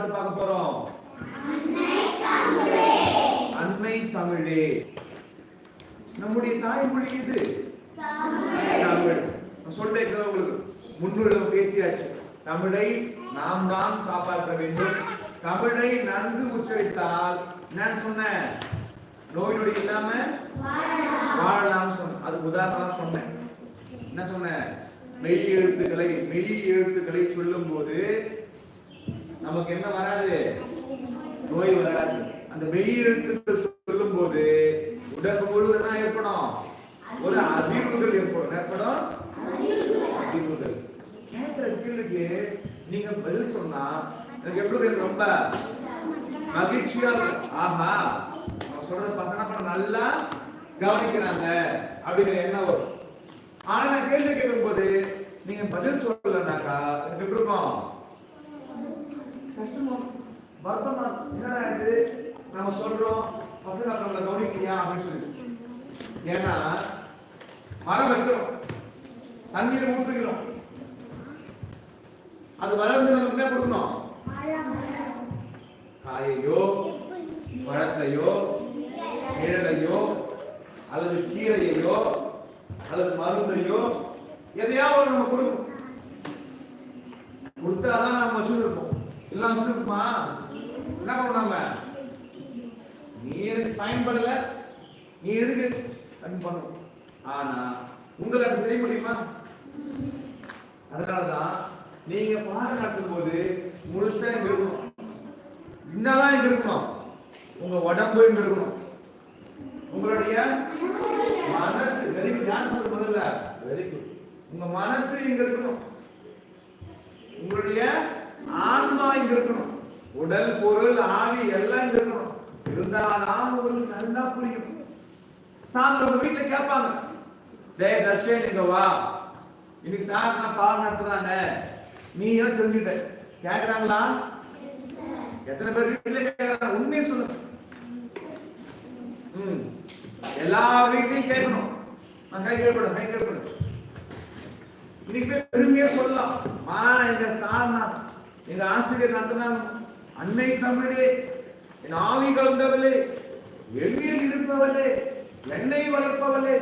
பாட்டு பார்க்க போறோம்? அன்னை தமிழே. நம்முடைய தாய்மொழி இது. தமிழ். உங்களுக்கு. முன்னுரிமை பேசியாச்சு. தமிழை நாம் தான் காப்பாற்ற வேண்டும். தமிழை நன்கு உச்சரித்தால் நான் சொன்னேன். நோய் நொடி இல்லாம வாழலாம் சொன்னேன். அது உதாரணமா சொன்னேன். என்ன சொன்னேன்? மெய் எழுத்துக்களை மெய் எழுத்துக்களை சொல்லும் போது நமக்கு என்ன வராது? நோய் வராது. அந்த மெய் சொல்லும் போது உடம்பு முழுவதும் ஏற்படும். ஒரு அதிர்வுகள் ஏற்படும். ஏற்படும்? அதிர்வுகள். கேட்கிற கேள்விக்கு நீங்க பதில் சொன்னா எனக்கு எப்படி ரொம்ப மகிழ்ச்சியா இருக்கும். ஆஹா நம்ம சொல்றது பசங்க பண்ண நல்லா கவனிக்கிறாங்க. அப்படிங்கிற எண்ணம் வரும். ஆனா நான் கேள்வி கேட்கும்போது நீங்க பதில் சொல்லலனாக்கா எனக்கு எப்படி இருக்கும்? கஷ்டமா வருத்தமா என்னடா இது? நம்ம சொல்றோம் பசங்க நம்மளை கவனிக்கலையா அப்படின்னு சொல்லி. ஏன்னா மரம் வைக்கிறோம் தண்ணீர் ஊற்றுகிறோம் அது வளர்ந்து நமக்கு என்ன கொடுக்கணும்? காயையோ பழத்தையோ நிழலையோ அல்லது கீரையையோ அல்லது மருந்தையோ எதையாவது நம்ம கொடுக்கணும். கொடுத்தாதான் நம்ம வச்சுருப்போம். எல்லாம் வச்சுருப்போமா என்ன பண்ணுவோம் நாம? நீ எனக்கு பயன்படல? நீ எதுக்கு அப்படின்னு பண்ணுவோம் ஆனா உங்களை அப்படி செய்ய முடியுமா? அதனாலதான் நீங்க பாடம் நடத்தும் போது முழுசா இங்க இருக்கணும். என்னதான் இங்க இருக்கணும். உங்க உடம்பு இங்க இருக்கணும். உங்களுடைய மனசு வெரி குட் யார் சொல்றது முதல்ல? வெரி குட் உங்க மனசு இங்க இருக்கணும். உங்களுடைய ஆன்மா இங்க இருக்கணும். உடல் பொருள் ஆவி எல்லாம் இங்க இருக்கணும். இருந்தாதான் உங்களுக்கு நல்லா புரியும். சாயந்தரம் உங்க வீட்டுல கேட்பாங்க. டேய் தர்ஷன் இங்க வா. இன்னைக்கு சார் நான் பாடம் நடத்துறாங்க. நீ ஏன் தெரிஞ்சுட்ட கேக்குறாங்களா? எத்தனை பேர் வீட்டுல கேக்குறாங்க? உண்மையை சொல்லுங்க ம். எல்லா வீட்லையும் கேட்கணும். நான் கை கேட்கணும் கை கேட்கணும் இன்னைக்கு பெருமையா சொல்லலாம். மா எங்க சார்னா எங்க ஆசிரியர் நடத்தினாங்க அன்னை தமிழே என் ஆவி கலந்தவளே வெளியில் இருப்பவளே என்னை வளர்ப்பவளே.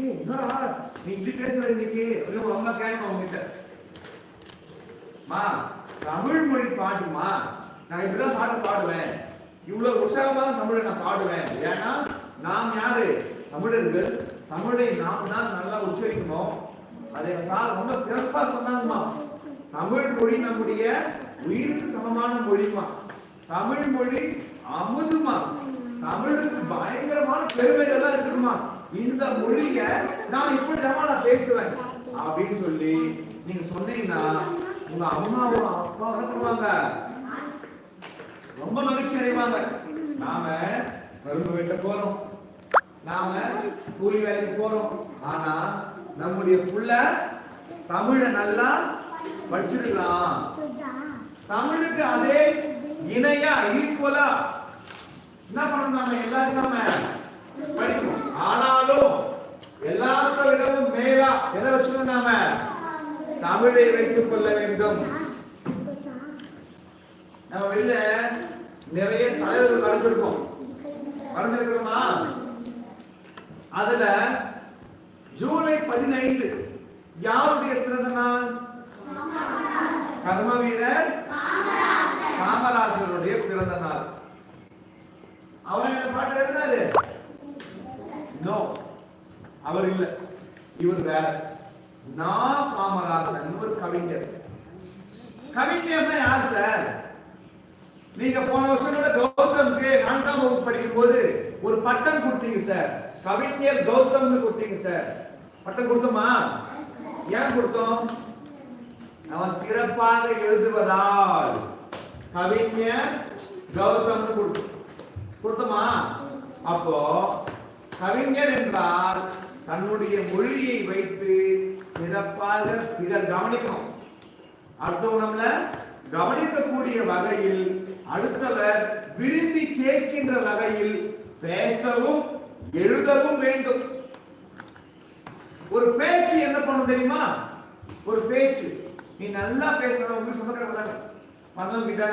ஏய் என்னடா? நீ இப்படி பேசுற இன்னைக்கு? அப்படின்னு ரொம்ப அம்மா கேட்கணும் உங்ககிட்ட மா தமிழ் மொழி பாட்டுமா? நான் இப்படிதான் பாட்டு பாடுவேன். இவ்வளவு உற்சாகமா தமிழை நான் பாடுவேன். ஏன்னா நாம் யாரு? தமிழர்கள். தமிழை நாம் தான் நல்லா உச்சரிக்கணும். அதை சார் ரொம்ப சிறப்பா சொன்னாங்கம்மா. தமிழ் மொழி நம்முடைய உயிருக்கு சமமான மொழிமா தமிழ் மொழி அமுதுமா தமிழுக்கு பயங்கரமான பெருமைகள்லாம் இருக்குமா இந்த மொழிய நான் இப்படிதான் நான் பேசுவேன். அப்படின்னு சொல்லி நீங்க சொன்னீங்கன்னா உங்க அம்மாவும் அப்பாவும் பண்ணுவாங்க? ரொம்ப மகிழ்ச்சி அடைவாங்க. நாம கரும்பு வெட்ட போறோம். நாம கூலி வேலைக்கு போறோம். ஆனா நம்முடைய புள்ள தமிழை நல்லா படிச்சிருக்கலாம். தமிழுக்கு அதே இணையா ஈக்குவலா என்ன பண்ணணும் நாம? எல்லாரும் நாம படிக்கணும். ஆனாலும் எல்லாத்த விடவும் மேலா எதை வச்சுக்கணும் நாம? தமிழை வைத்துக் கொள்ள வேண்டும். நம்ம வெளியில நிறைய தலைவர்கள் வரைஞ்சிருக்கோம் வரைஞ்சிருக்கிறோமா அதுல ஜூலை பதினைந்து யாருடைய பிறந்த நாள்? கர்மவீரர் காமராசருடைய பிறந்த நாள். அவர் என்ன பாட்டு எழுதினாரு? நோ அவர் இல்ல. இவர் வேற. நான் காமராசன் ஒரு கவிஞர். கவிஞர்னா யார் சார் நீங்க போன வருஷம் கூட கௌதம்க்கு நான்காம் வகுப்பு படிக்கும் போது ஒரு பட்டம் கொடுத்தீங்க சார் கவிஞர் கௌதம்னு கொடுத்தீங்க சார் பட்டம் கொடுத்தோமா? ஏன் கொடுத்தோம்? அவன் சிறப்பாக எழுதுவதால் கவிஞர் கௌதம்னு கொடுக்கும் கொடுத்தமா? அப்போ கவிஞர் என்றால் தன்னுடைய மொழியை வைத்து சிறப்பாக இதை கவனிக்கணும். அடுத்தவங்க நம்மள கவனிக்கக்கூடிய வகையில் அடுத்தவர் விரும்பி கேட்கின்ற வகையில் பேசவும் எழுதவும் வேண்டும். ஒரு பேச்சு என்ன பண்ணும் தெரியுமா? ஒரு பேச்சு. நீ நல்லா பேசுற உங்க சுமக்கிற வராங்க மதம் கிட்ட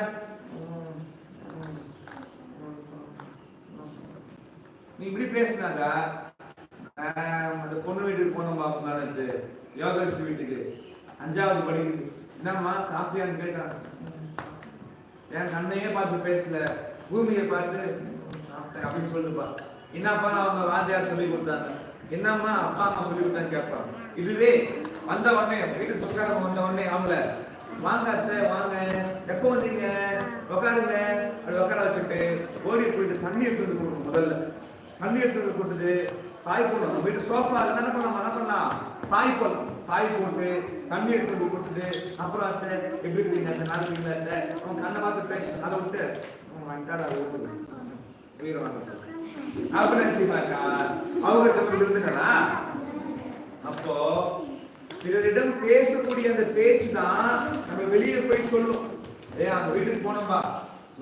நீ இப்படி பேசினாங்க அந்த பொண்ணு வீட்டுக்கு போன பாப்பம் தானே இது யோகஸ்ட் வீட்டுக்கு அஞ்சாவது படிக்குது. என்னம்மா சாப்பிட்டியான்னு கேட்டான். என் கண்ணையே பார்த்து பேசல பூமியை பார்த்து சாப்பிட்டேன் அப்படின்னு சொல்லுப்பா. என்னப்பா அவங்க வாத்தியார் சொல்லி கொடுத்தாங்க. என்னம்மா அப்பா அம்மா சொல்லி கொடுத்தான்னு கேட்பான் இதுவே வந்த உடனே வீட்டுக்கு சொந்தக்காரங்க வந்த உடனே அவங்கள வாங்க அத்தை வாங்க எப்போ வந்தீங்க? உட்காருங்க அப்படி உட்கார வச்சுட்டு ஓடி போயிட்டு தண்ணி எடுத்து கொடுக்கணும் முதல்ல. தண்ணி எடுத்து கொடுத்துட்டு தாய் போடணும். வீட்டு சோஃபா என்ன பண்ணலாம் என்ன பண்ணலாம்? தாய் போடணும். தாய் போட்டு தண்ணி எடுத்து கொடுத்துட்டு அப்புறம் அத்தை எப்படி இருக்கீங்க? அத்தை நல்லா இருக்கீங்களா அத்தை? அவங்க கண்ணை பார்த்து பேசணும் அதை விட்டு அவன் வந்துட்டாடா ஓடுது உயிரை வாங்க அப்படின்னு நினைச்சுக்கா அவங்க இருந்துட்டா அப்போ பிறரிடம் பேசக்கூடிய அந்த பேச்சு தான் நம்ம வெளியே போய் சொல்லும். ஏ அந்த வீட்டுக்கு போனோம்பா.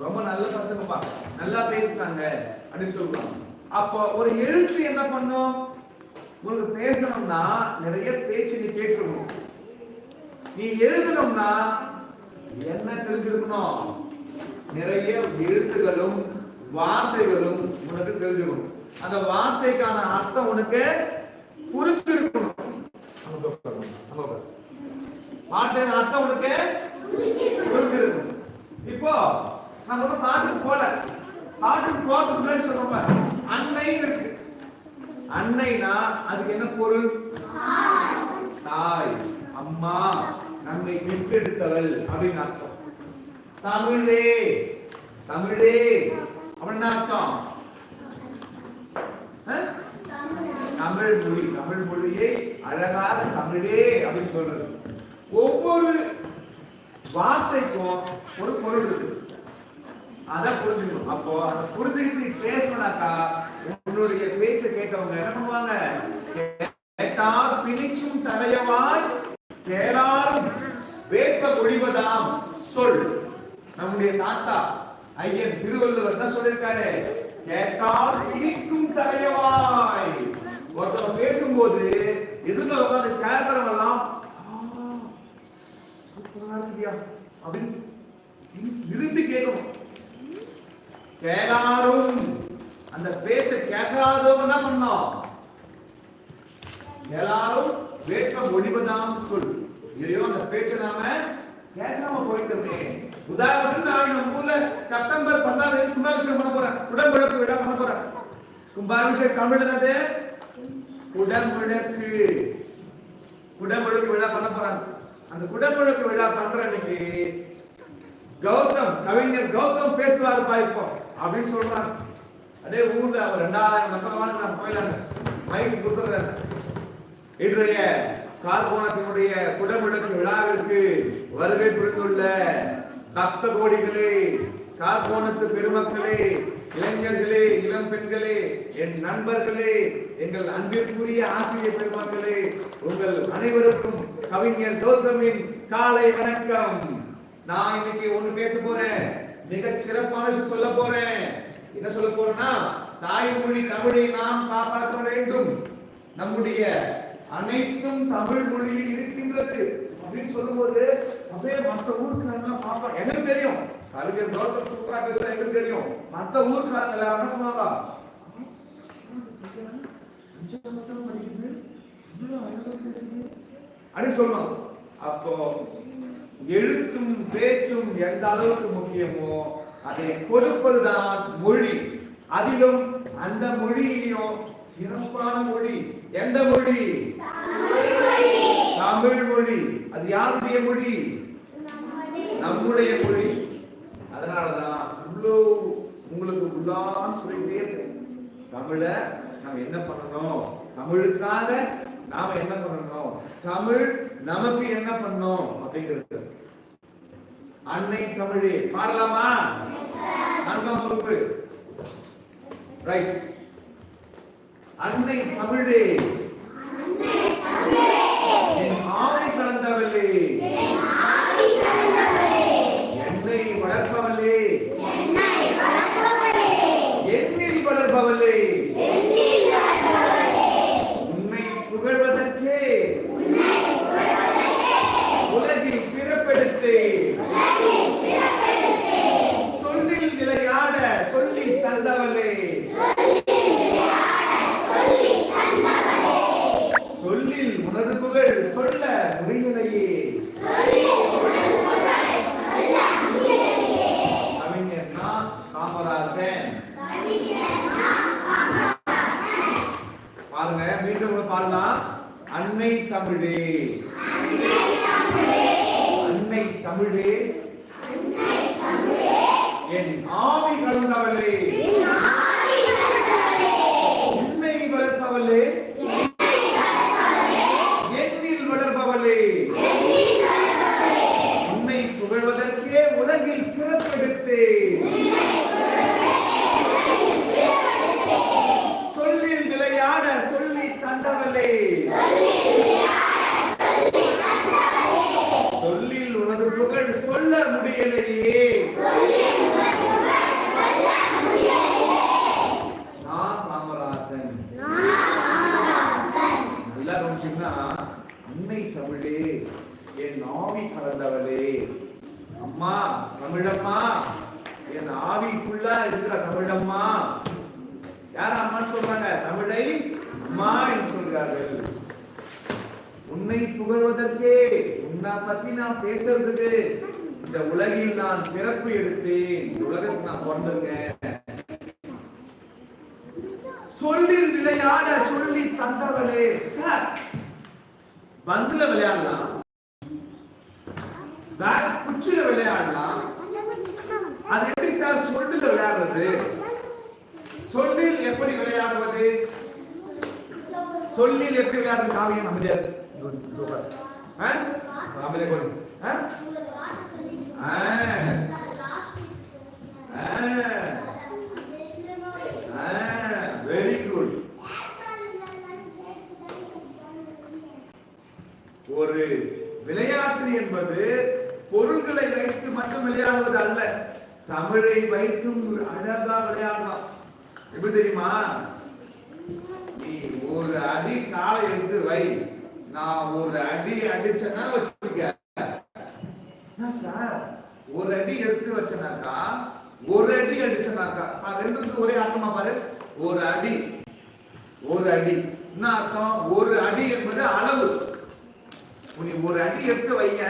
ரொம்ப நல்ல பசங்கப்பா. நல்லா பேசுறாங்க அப்படின்னு சொல்லுவாங்க. அப்போ ஒரு எழுத்து என்ன பண்ணும்? உனக்கு பேசணும்னா நிறைய பேச்சு நீ கேட்கணும். நீ எழுதணும்னா என்ன தெரிஞ்சிருக்கணும் நிறைய எழுத்துகளும் வார்த்தைகளும் உனக்கு தெரிஞ்சிருக்கணும் அந்த வார்த்தைக்கான அர்த்தம் உனக்கு புரிஞ்சிருக்கணும். அங்க உட்காரு, அர்த்தம் உனக்கு புரிஞ்சிருக்கணும் இப்போ நான் ஒரு பாட்டுக்கு போல. பாட்டுக்கு போறதுக்கு முன்னாடி சொல்றோம் அன்னைன்னு இருக்கு. அன்னைனா அதுக்கு என்ன பொருள்? தாய். அம்மா நம்மை பெற்றெடுத்தவள் அப்படின்னு அர்த்தம். தமிழே தமிழே. அப்படின்னு அர்த்தம்? அஹ்? தமிழ் மொழி தமிழ் மொழியை அழகாக தமிழே அப்படின்னு சொல்றது. ஒவ்வொரு வார்த்தைக்கும் ஒரு பொருள் இருக்கு. அதை புரிஞ்சுக்கணும். அப்போ அதை புரிஞ்சுக்கிட்டு நீ பேசணும்னாக்கா உன்னுடைய பேச்சை கேட்டவங்க என்ன பண்ணுவாங்க? கேட்டால் பிணிக்கும் தடையவாய் கேளாரும் வேப்ப ஒழிவதாம் சொல். நம்முடைய தாத்தா ஐயன் திருவள்ளுவர் தான் சொல்லியிருக்காரு. கேட்டால் பிணிக்கும் தடையவாய் ஒருத்தவங்க பேசும்போது எதிர்க்க உட்காந்து கேட்கறவங்க எல்லாம் சூப்பரா அப்படின்னு விரும்பி கேட்கணும். கேளாரும். அந்த பேச்ச கேட்காதவங்க என்ன பண்ணோம் எல்லாரும் வேட்ப ஒழிவதாம் சொல். ஐயோ அந்த பேச்ச நாம கேட்காம போயிட்டோமே. உதாரணத்துக்கு நான் நம்ம ஊர்ல செப்டம்பர் பத்தாம் தேதி கும்பாபிஷேகம் பண்ண போறேன். உடம்பு விழா பண்ண போறேன். கும்பாபிஷேகம் தமிழ் என்னது? குடமுழுக்கு. குடமுழுக்கு விழா பண்ண போறாங்க. அந்த குடமுழுக்கு விழா பண்ற அன்னைக்கு கௌதம் கவிஞர் கௌதம் பேசுவாருப்பா பாய்ப்போம் அப்படின்னு சொல்றாங்க. அதே ஊர்ல அவர் ரெண்டாயிரம் நம்பகமான நான் போயிடலாங்க மைக் கொடுத்துறாரு இன்றைய கார்போனத்தினுடைய குடமுழுக்கு விழாவிற்கு வருகை புரிந்துள்ள பக்த கோடிகளே கார்போனத்து பெருமக்களே இளைஞர்களே இளம் பெண்களே என் நண்பர்களே எங்கள் அன்பிற்குரிய ஆசிரியர் பெருமக்களே உங்கள் அனைவருக்கும் கவிஞர் கௌதமின் காலை வணக்கம். நான் இன்னைக்கு ஒண்ணு பேச போறேன். மிக சிறப்பான விஷயம் சொல்ல போறேன். என்ன சொல்ல போறேன்னா தாய்மொழி தமிழை நாம் காப்பாற்ற வேண்டும். நம்முடைய அனைத்தும் தமிழ் மொழியில் இருக்கின்றது அப்படின்னு சொல்லும்போது அப்படியே மற்ற ஊருக்காரங்க பாப்பா எனக்கு தெரியும். அதுக்கு கௌதம் சூப்பரா பேச எனக்கு தெரியும். மற்ற ஊருக்காரங்க எல்லாரும் என்ன பண்ணுவாங்க அப்படின்னு சொல்லணும் அப்போ எழுத்தும் பேச்சும் எந்த அளவுக்கு முக்கியமோ அதை கொடுப்பதுதான் மொழி. அதிலும் அந்த மொழியிலும் சிறப்பான மொழி. எந்த மொழி? தமிழ் மொழி. அது யாருடைய மொழி? நம்முடைய மொழி. அதனாலதான் இவ்வளோ உங்களுக்கு உள்ளான்னு சொல்லிட்டே இருக்கேன் தமிழ நம்ம என்ன பண்ணணும்? தமிழுக்காக நாம என்ன பண்ணணும்? தமிழ் நமக்கு என்ன பண்ணும் அப்படிங்கிறது. அன்னை தமிழே பாடலாமா? நான்காம் வகுப்பு. ரைட் அன்னை தமிழே என் ஆவி கலந்தவளே என்னை வளர்ப்பவளே என்னில் வளர்ப்பவளே உன்னை புகழ்வதற்கே உலகில் பிறப்பெடுத்து சொல்லில் விளையாட சொல்லி தந்தவளே இருக்கிறவங்க பாடலாம் அன்னை தமிழே. அன்னை தமிழே. என் ஆவி கலந்தவளே உன்னை வளர்ப்பவளே என்னில் வளர்ப்பவளே உன்னை புகழ்வதற்கே உலகில் பிறப்பெடுத்தேன் சொல்லில் விளையாட சொல்லி தந்தவளே சொல்லில் உனது புகழ் சொல்ல முடியலையே நான் ராமராசன் நல்லா கவனிச்சீங்கன்னா தமிழே என் ஆவி கலந்தவளே. அம்மா தமிழம்மா என் ஆவி ஃபுல்லா இருக்கிற தமிழம்மா. யார் அம்மான்னு சொல்றாங்க? தமிழை அம்மா என்று சொல்கிறார்கள். உன்னை புகழ்வதற்கே உன்னை பத்தி நான் பேசுறதுக்கு இந்த உலகில் நான் பிறப்பு எடுத்தேன். இந்த உலகத்துக்கு நான் பிறந்திருக்கேன். சொல்லில் விளையாட சொல்லி தந்தவளே. சார் பந்துல விளையாடலாம். பேட் குச்சில விளையாடலாம். அது எப்படி சார் சொல்லுல விளையாடுறது. சொல்லில் எப்படி விளையாடுவது? சொல்லில் எப்படி விளையாடுறது? காவியம் அமைதியா அமைதியா ஆ. ஆ. வெரி குட் ஒரு விளையாட்டு என்பது பொருள்களை வைத்து மட்டும் விளையாடுவது அல்ல தமிழை வைத்தும் அழகா விளையாடலாம் எப்படி தெரியுமா? நீ ஒரு அடி காலை எடுத்து வை. நான் ஒரு அடி அடிச்சேன்னா வச்சுக்க. சார்? ஒரு அடி எடுத்து வச்சனாக்கா ஒரு அடி அடிச்சனாக்கா. ரெண்டுக்கு ஒரே அர்த்தமா பாரு. ஒரு அடி. ஒரு அடி. என்ன அர்த்தம்? ஒரு அடி என்பது அளவு. நீ ஒரு அடி எடுத்து வைங்க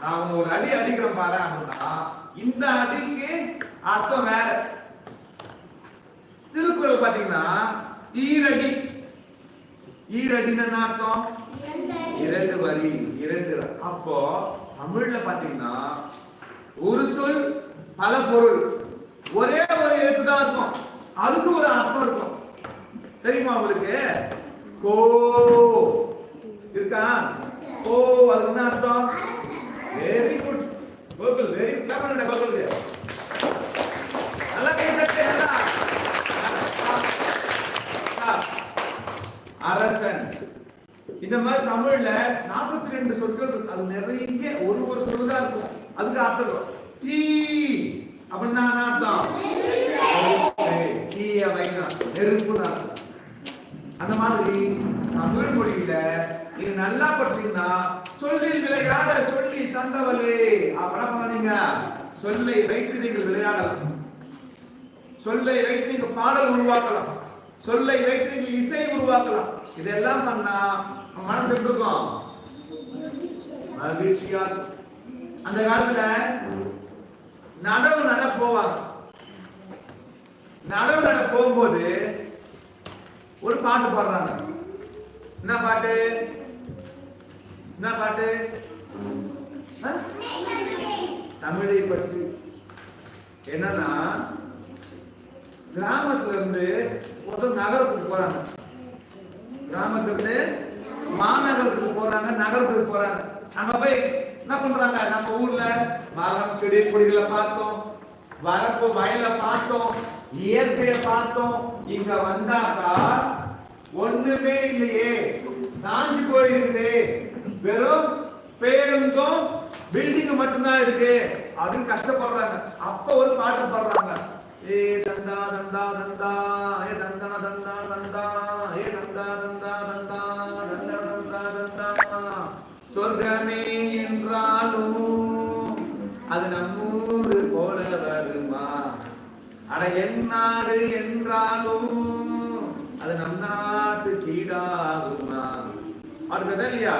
நான் ஒரு அடி அடிக்கிறேன் பாரு அப்படின்னா இந்த அடிக்கு அர்த்தம் வேற. திருக்குறள் பாத்தீங்கன்னா ஈரடி. ஈரடின்னு என்ன அர்த்தம்? இரண்டு வரி. இரண்டு அப்போ தமிழ்ல பாத்தீங்கன்னா ஒரு சொல் பல பொருள். ஒரே ஒரு எழுத்து தான் இருக்கும். அதுக்கு ஒரு அர்த்தம் இருக்கும். தெரியுமா உங்களுக்கு? கோ. இருக்கா? கோ அதுக்கு என்ன அர்த்தம்? Very good Gokul very good பண்ணுங்க கோகுலுக்கு நல்லா கை தட்டு நல்லா அரசன். இந்த மாதிரி தமிழ்ல நாற்பத்தி ரெண்டு சொற்கள் அது நிறைய ஒரு ஒரு சொல் தான் இருக்கும். அதுக்கு அர்த்தம் தீ. அப்படின்னா அர்த்தம்? தீய வைனா நெருப்பு அந்த மாதிரி தமிழ் மொழியில நீங்க நல்லா படிச்சீங்கன்னா சொல்லி விளையாட சொல்லி தந்தவளே. அப்படின்னா நீங்க சொல்லை வைத்து நீங்கள் விளையாடலாம். சொல்லை வைத்து நீங்க பாடல் உருவாக்கலாம். சொல்லை வைத்து நீங்க இசை உருவாக்கலாம். இதெல்லாம் பண்ணா மனசு எப்படி இருக்கும்? மகிழ்ச்சியா அந்த காலத்துல நடவு நட போவாங்க. நடவு நட போகும்போது ஒரு பாட்டு பாடுறாங்க. என்ன பாட்டு? என்ன பாட்டு? தமிழை பற்றி. என்னன்னா கிராமத்துல இருந்து ஒருத்தர் நகரத்துக்கு போறாங்க. கிராமத்துல இருந்து மாநகரத்துக்கு போறாங்க நகரத்துக்கு போறாங்க. அங்க போய் என்ன பண்றாங்க? நம்ம ஊர்ல மரம் செடி கொடிகளை பார்த்தோம். வரப்பு வயலை பார்த்தோம். இயற்கையை பார்த்தோம். இங்க வந்தாக்கா ஒண்ணுமே இல்லையே. காஞ்சி போயிருக்குது. வெறும் பேருந்தும் பில்டிங் மட்டும்தான் இருக்கு. அப்படின்னு கஷ்டப்படுறாங்க. அப்ப ஒரு பாட்டு பாடுறாங்க. ஏ தந்தா தந்தா தந்தா ஏ தந்தன தந்தா தந்தா ஏ தந்தா தந்தா தந்தா தந்தன தந்தா தந்தா சொர்க்கமே என்றாலும் அது நம்மூரு போல வருமா? அட என்னாடு என்றாலும் அது நம் நாட்டு கீழாகுமா? அடுத்ததா இல்லையா?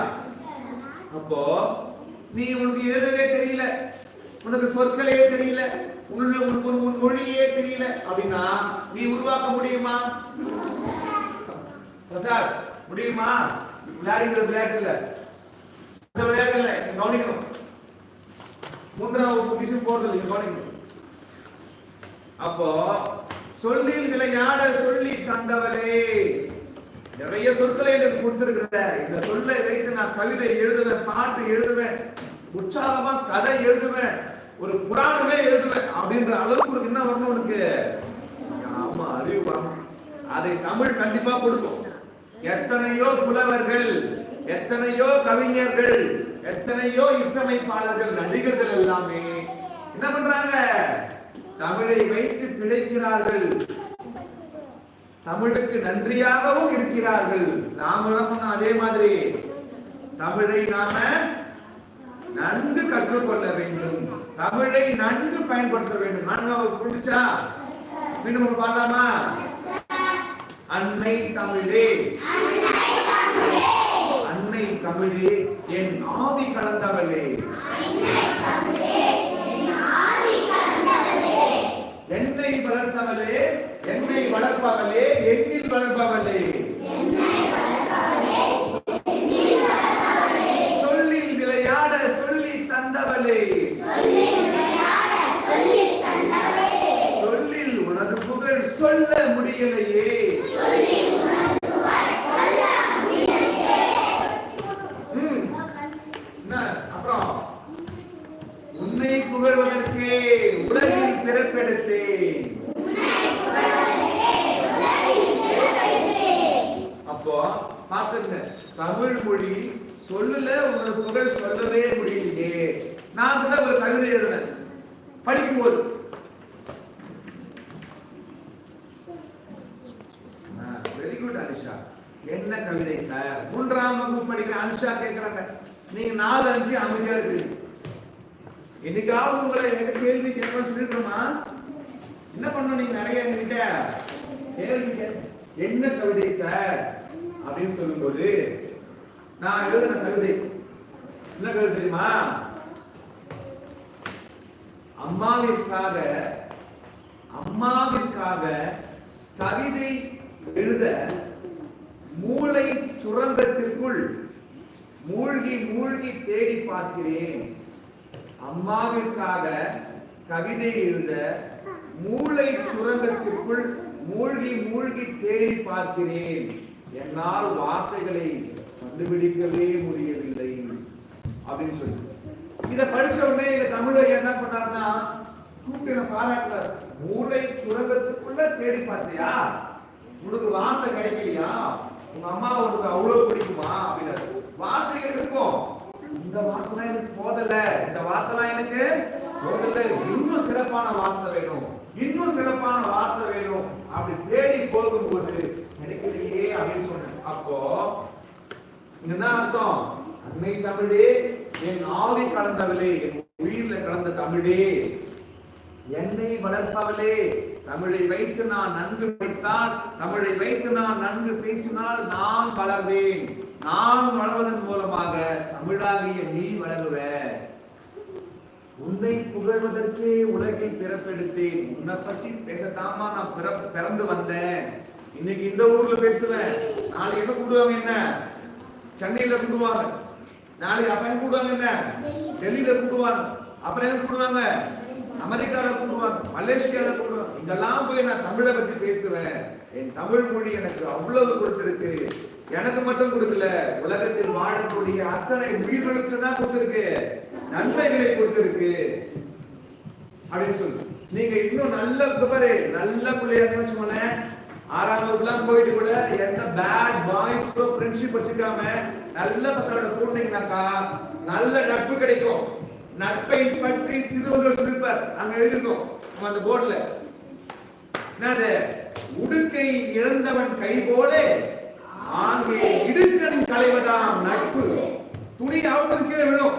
அப்போ நீ உனக்கு எழுதவே தெரியல. உனக்கு சொற்களே தெரியல. உன்னுடைய உனக்கு உன் மொழியே தெரியல. அப்படின்னா நீ உருவாக்க முடியுமா? பிரசாத் முடியுமா? விளையாடுகிற விளையாட்டு இல்ல. இந்த விளையாட்டு இல்ல. நீங்க கவனிக்கணும். மூன்றாவது பொசிஷன் போறது நீங்க கவனிக்கணும். அப்போ சொல்லில் விளையாட சொல்லி தந்தவளே. நிறைய சொற்களை எனக்கு கொடுத்திருக்கிற. இந்த சொல்லை வைத்து நான் கவிதை எழுதுவேன் பாட்டு எழுதுவேன் உற்சாகமா கதை எழுதுவேன். ஒரு புராணமே எழுதுவேன் அப்படின்ற அளவுக்கு உனக்கு என்ன வரணும் உனக்கு? ஆமா அறிவு வரணும். அதை தமிழ் கண்டிப்பா கொடுக்கும். எத்தனையோ புலவர்கள் எத்தனையோ கவிஞர்கள் எத்தனையோ இசையமைப்பாளர்கள் நடிகர்கள் எல்லாமே என்ன பண்றாங்க? தமிழை வைத்து பிழைக்கிறார்கள். தமிழுக்கு நன்றியாகவும் இருக்கிறார்கள். நாம அதே மாதிரி. தமிழை நாம நன்கு கற்றுக்கொள்ள வேண்டும். தமிழை நன்கு பயன்படுத்த வேண்டும். நான்காவது குடிச்சா மீண்டும் ஒரு பாடலாமா? அன்னை தமிழே. அன்னை தமிழே என் ஆவி கலந்தவளே. என்னை வளர்த்தவளே என்னை வளர்ப்பவளே எண்ணில் வளர்ப்பவளே சொல்லில் விளையாட சொல்லி தந்தவளே சொல்லில் உனது புகழ் சொல்ல என்ன? அப்புறம்? உன்னை புகழ்வதற்கே உலகில் பிறப்பெடுத்தேன். அப்போ பாத்துங்க தமிழ் மொழி சொல்லுல உங்க புகழ் சொல்லவே முடியலையே. நான் கூட ஒரு கவிதை எழுதினேன். படிக்கும்போது வெரி குட் அனிஷா என்ன கவிதை சார் மூன்றாம் வகுப்பு படிக்கிற அனிஷா கேக்குறாங்க நீங்க நாலு அஞ்சு அமைதியா இருக்கு என்னைக்காவது உங்களை என்கிட்ட கேட்போம்னு சொல்லிருக்கோமா என்ன பண்ணணும் நீங்க நிறைய என்கிட்ட கேள்விங்க என்ன கவிதை சார்? அப்படின்னு சொல்லும்போது நான் எழுதின கவிதை. என்ன கவிதை தெரியுமா? அம்மாவிற்காக அம்மாவிற்காக கவிதை எழுத மூளை சுரங்கத்திற்குள் மூழ்கி மூழ்கி தேடி பார்க்கிறேன். அம்மாவிற்காக கவிதை எழுத மூளை சுரங்கத்திற்குள் மூழ்கி மூழ்கி தேடி பார்க்கிறேன். என்னால் வார்த்தைகளை கண்டுபிடிக்கவே முடியவில்லை. அப்படின்னு சொல்லி. இதை படிச்ச உடனே இந்த தமிழை என்ன பண்ணாருன்னா கூப்பிட்டு பாராட்டுறார் மூளை சுரங்கத்துக்குள்ள தேடி பார்த்தியா? உனக்கு வார்த்தை கிடைக்கலையா? உங்க அம்மா உனக்கு அவ்வளவு பிடிக்குமா? அப்படின்னாரு. வார்த்தைகள் இருக்கும் இந்த வார்த்தைலாம் எனக்கு போதல இந்த வார்த்தைலாம் எனக்கு போதல இன்னும் சிறப்பான வார்த்தை வேணும். இன்னும் சிறப்பான வார்த்தை வேணும். அப்படி தேடி போகும்போது கிடைக்கலையே அப்படின்னு சொன்னேன். அப்போ என்ன அர்த்தம்? அன்னை தமிழே என் ஆவி கலந்தவளே என் உயிர்ல கலந்த தமிழே என்னை வளர்ப்பவளே தமிழை வைத்து நான் நன்கு படித்தால் தமிழை வைத்து நான் நன்கு பேசினால் நான் வளர்வேன். நான் வளர்வதன் மூலமாக தமிழாகிய நீ வளருவ. உன்னை புகழ்வதற்கே உலகில் பிறப்பெடுத்தேன். உன்னை பத்தி பேசத்தாமா நான் பிறப்பு பிறந்து வந்தேன். இன்னைக்கு இந்த ஊர்ல பேசுவேன். நாளைக்கு என்ன கூடுவாங்க என்ன? சென்னையில கூடுவாங்க நாளைக்கு அப்ப என்ன கூடுவாங்க என்ன? டெல்லியில கூடுவாங்க அப்புறம் என்ன கூடுவாங்க அமெரிக்கால கூடுவாங்க மலேசியால கூடுவாங்க இதெல்லாம் போய் நான் தமிழை பத்தி பேசுவேன். என் தமிழ் மொழி எனக்கு அவ்வளவு கொடுத்திருக்கு. எனக்கு மட்டும் கொடுக்கல. உலகத்தில் வாழக்கூடிய அத்தனை உயிர்களுக்கு தான் கொடுத்திருக்கு. நன்மைகளை கொடுத்திருக்கு அப்படின்னு சொல்லு. நீங்க இன்னும் நல்ல பாரு நல்ல பிள்ளையா வச்சுக்கோங்களேன். ஆறாம் வகுப்புலாம் போயிட்டு கூட எந்த பேட் பாய்ஸ் கூட ஃப்ரெண்ட்ஷிப் வச்சுக்காம நல்ல பசங்களோட கூட்டிங்கனாக்கா நல்ல நட்பு கிடைக்கும். நட்பை பற்றி திருவள்ளுவர் சொல்லிருப்பார் அங்க எழுதிருக்கோம் நம்ம அந்த போர்டுல என்னது? உடுக்கை இழந்தவன் கை போல ஆங்கே இடுக்கன் களைவதாம் நட்பு. துணி அவனுக்கு கீழே விழும்.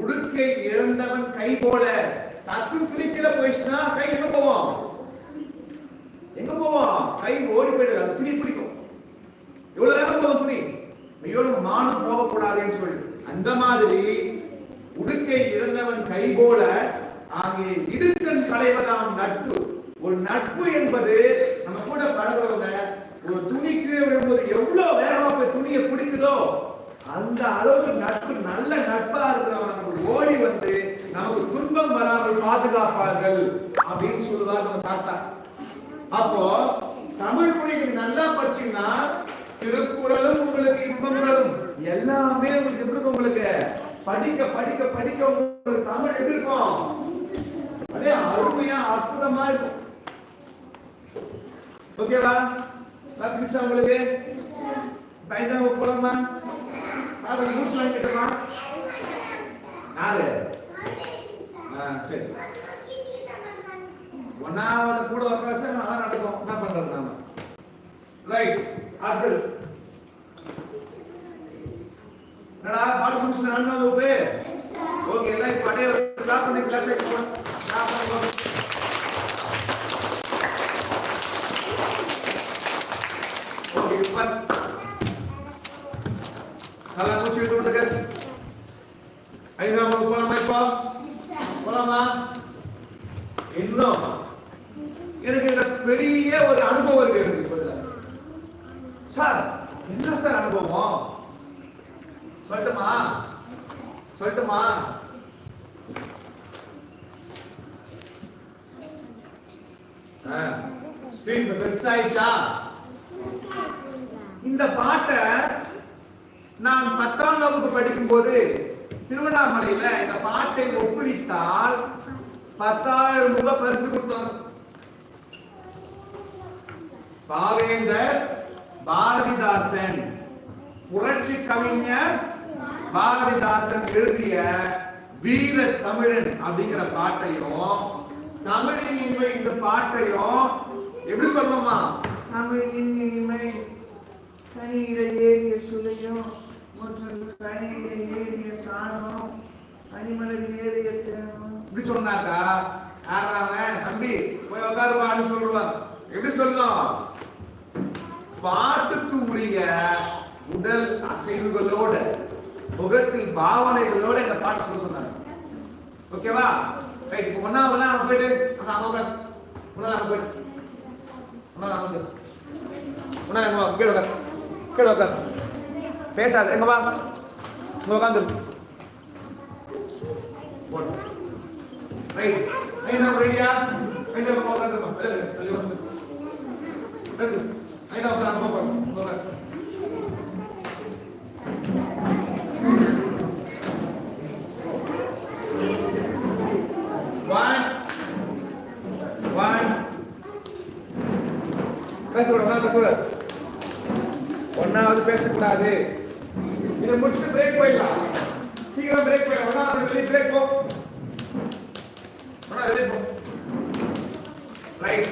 உடுக்கை இழந்தவன் கை போல. தத்து கிளிக்கல போயிடுச்சுன்னா கை எங்க போவோம்? எங்க போவோம்? கை ஓடி போயிடுது. அது துணி பிடிக்கும். எவ்வளவு நேரம் போகும் துணி? ஐயோ நம்ம மானம் போகக்கூடாதுன்னு சொல்லி. அந்த மாதிரி உடுக்கை இழந்தவன் கை போல ஆகிய இடுக்கன் களைவதாம் நட்பு. ஒரு நட்பு என்பது நம்ம கூட பழகுறவங்க ஒரு துணி கீழே விழும்போது எவ்வளவு வேகமா போய் துணியை பிடிக்குதோ அந்த அளவுக்கு நட்பு நல்ல நட்பா இருக்கிறவங்க நமக்கு ஓடி வந்து நமக்கு துன்பம் வராமல் பாதுகாப்பார்கள் அப்படின்னு சொல்லுவார் நம்ம தாத்தா. அப்போ தமிழ் மொழிக்கு நல்லா படிச்சீங்கன்னா திருக்குறளும் உங்களுக்கு இன்பம் தரும். எல்லாமே உங்களுக்கு எப்படி இருக்கும் உங்களுக்கு? படிக்க படிக்க படிக்க உங்களுக்கு தமிழ் எப்படி இருக்கும்? அதே அருமையா அற்புதமா இருக்கும். ஓகேவா உங்களுக்கு? பயந்தா போலாமா? சார் மூச்சு வாங்கிட்டுமா யாரு ஆ சரி. ஒன்னாவது கூட உட்காந்து நல்லா நடக்கும். என்ன பண்றது நாம? ரைட் அடுத்தது என்னடா பாட்டு முடிச்சு வகுப்பு ஓகே எல்லாம் இப்ப அடைய கிளாப் பண்ணி கிளாஸ் வைக்கணும் கிளாப் பண்ணுவோம் ஓகே இப்ப நல்லா மூச்சு விட்டு விட்டுக்க ஐந்தாம் வகுப்பு போலாமா இப்போ சொல்லலாமா? இன்னும். எனக்கு இந்த பெரிய ஒரு அனுபவம் இருக்கு எனக்கு இப்ப சார். என்ன சார் அனுபவம்? சொல்லட்டுமா? சொல்லட்டுமா? ஸ்பீட் பெருசாயிடுச்சா? இந்த பாட்டை நான் பத்தாம் வகுப்பு படிக்கும்போது திருவண்ணாமலையில இந்த பாட்டை ஒப்புவித்தால் பத்தாயிரம் ரூபாய் பரிசு கொடுத்தோம் பாவேந்தர் பாரதிதாசன் புரட்சி கவிஞர் பாரதிதாசன் எழுதிய வீர தமிழன் அப்படிங்கிற பாட்டையும் தமிழின் இனிமை இந்த பாட்டையும் எப்படி சொல்லணுமா? தமிழின் இனிமை தனியில ஏறிய சுளையும் மற்றும் தனியில ஏறிய சாணம் அனிமலர் ஏறிய தேனும் இப்படி சொன்னாக்கா ஆறாவன் தம்பி போய் உட்காருவான்னு சொல்லுவான். எப்படி சொல்லணும் பாட்டுக்கு உரிய உடல் அசைவுகளோட முகத்தில் பாவனைகளோட இந்த பாட்டு சொல்ல சொன்னாங்க ஓகேவா ரைட் இப்போ ஒன்னாவதுலாம் அவன் போயிட்டு அங்க உட்கார் ஒன்னாவது அங்க போயிட்டு. ஒன்னாவது அங்க வந்து ஒன்னாவது அங்க வா கீழே உட்கார் கீழே உட்கார் பேசாது எங்க வா. இங்க உட்காந்து ரைட் ஐநா ரெடியா ஐநா உட்காந்துருமா ஐநா உட்காந்து உட்கார் பேசக்கூடாது ஒன்னாவது பேசக்கூடாது. இதை முடிச்சுட்டு பிரேக் போயிடலாம். சீக்கிரம் பிரேக் போயிடலாம். வெளியே பிரேக் போ ஒன்னா வெளியே போ ரைட்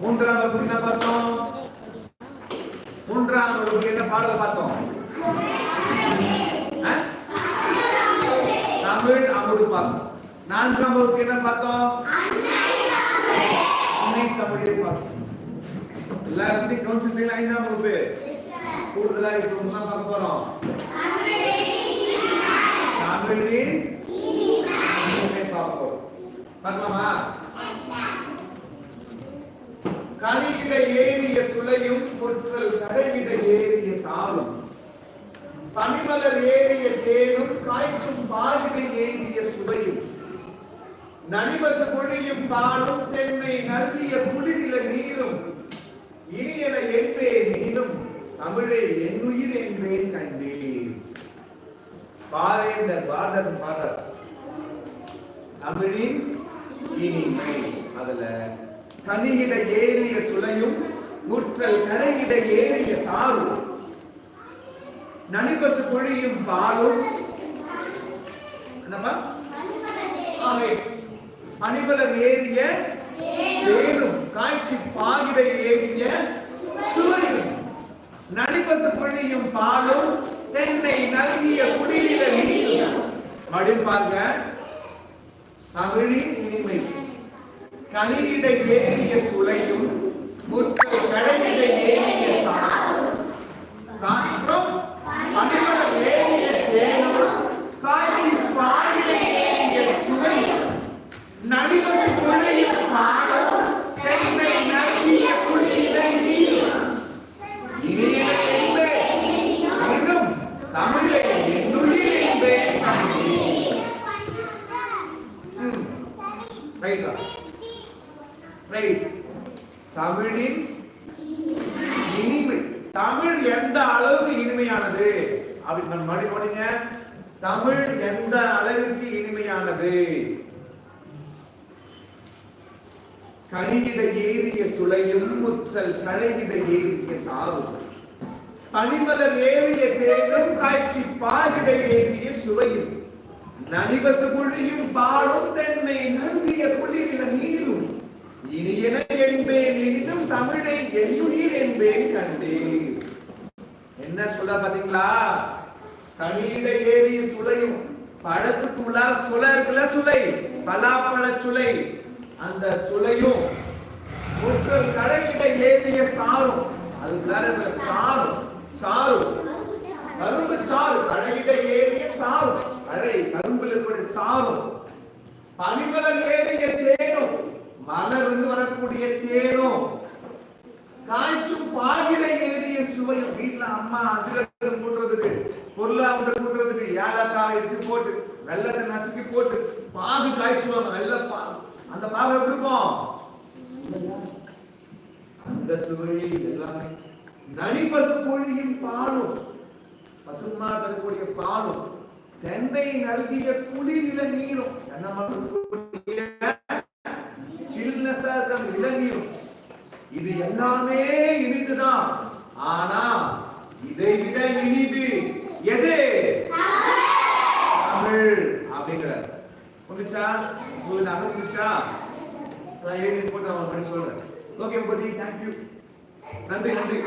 மூன்றாம் வகுப்பு என்ன பார்த்தோம் மூன்றாம் வகுப்பு என்ன பாடல் பார்த்தோம் ஆ? தமிழ் அமுது பார்த்தோம் நான்காம் வகுப்பு என்ன பார்த்தோம் அன்னை தமிழை பார்த்தோம் எல்லா விஷயத்தையும் கவனிச்சிருந்தீங்களா ஐந்தாம் வகுப்பு கூடுதலா இப்போ எல்லாம் பார்க்க போறோம் தமிழின் இனிமை பார்ப்போம் பார்க்கலாமா கனிகிட ஏறிய சுளையும் பொற்றல் கடைகிட ஏறிய சாலும் பனிமலர் ஏறிய தேனும் காய்ச்சும் பாகிட ஏறிய சுவையும். நனிவச பொழியும் பாலும் தென்னை நல்கிய குளிரில நீரும். இனியன என்பே நீனும் தமிழே என்னுயிர் என்பே கண்டேன் பாவேந்தர் பாரதாசன் பாடுறார் தமிழின் இனிமை அதுல கனியிட ஏறிய சுளையும் முற்றல் கரையிட ஏறிய சாரும். நனிபசு பொழியும் பாலும். என்னப்பா? அணிபலம் ஏறிய தேனும் காய்ச்சி பாகிட ஏறிய சுவையும் நனிபசு பொழியும் பாலும் தென்னை நல்கிய குடியில நீரும். அப்படின்னு பாருங்க தமிழின் இனிமை. கனியிட ஏறிய சுளையும் முற்றல் கடையிட ஏறிய சாரும் காற்றும் பனிமலர் ஏறிய தேனும் காய்ச்சி பாடிட ஏறிய சுவையும் நடிவசு குழையும் பாலும் தென்னை நல்கிய ரைட்டா ரைட் தமிழின் இனிமை. தமிழ் எந்த அளவுக்கு இனிமையானது? அப்படின்னு மறுபடி போனீங்க. தமிழ் எந்த அளவிற்கு இனிமையானது? கனியிட ஏறிய சுளையும் முற்றல் கடையிட ஏறிய சாரும். பனிமலர் ஏறிய தேரும் காய்ச்சி பாகிட ஏறிய சுவையும் நனிவசு குழியும் பாடும் தென்னை நன்றிய குளிரின நீர் இனியன என்பேன் இன்னும் தமிழை என்னுயிர் என்பேன் கண்டேன். என்ன சொல்ல பாத்தீங்களா? கனியிட ஏறிய சுளையும் பழத்துக்கு உள்ளார சுளை இருக்குல்ல சுளை? பலாப்பழ சுளை. அந்த சுளையும் முற்றல் கடையிட ஏறிய சாரும் அதுக்குள்ளார சாரும் சாரும். கரும்பு சாறு கடையிட ஏறிய சாரும். கடை கரும்புல இருக்கக்கூடிய சாரும். பனிமலம் ஏறிய தேனும் மலர்ந்து வரக்கூடிய தேனும் காய்ச்சும் பாகிட ஏறிய சுவையும் வீட்டுல அம்மா அதிரசம் கூட்டுறதுக்கு பொருளா வந்து கூட்டுறதுக்கு ஏலக்காய் வச்சு போட்டு வெள்ளத்தை நசுக்கி போட்டு பாகு காய்ச்சுவாங்க வெள்ளை பாகு அந்த பாகு எப்படி இருக்கும்? அந்த சுவையை எல்லாமே நனிபசு மொழியின் பாலும் பசுமா தரக்கூடிய பாலும் தென்னை நல்கிய குளிரில நீரும் என்ன இல்லச தம் இலங்கையும் இது எல்லாமே இனிதுதான். ஆனா இதை விட இனிது எது? தமிழ். அப்படிங்கிறார். புரிஞ்சா உங்களுக்கு அங்க புரிஞ்சா நான் எழுதி போட்டு அவங்க படிச்சு சொல்றேன். ஓகே பதி தேங்க்யூ நன்றி நன்றி.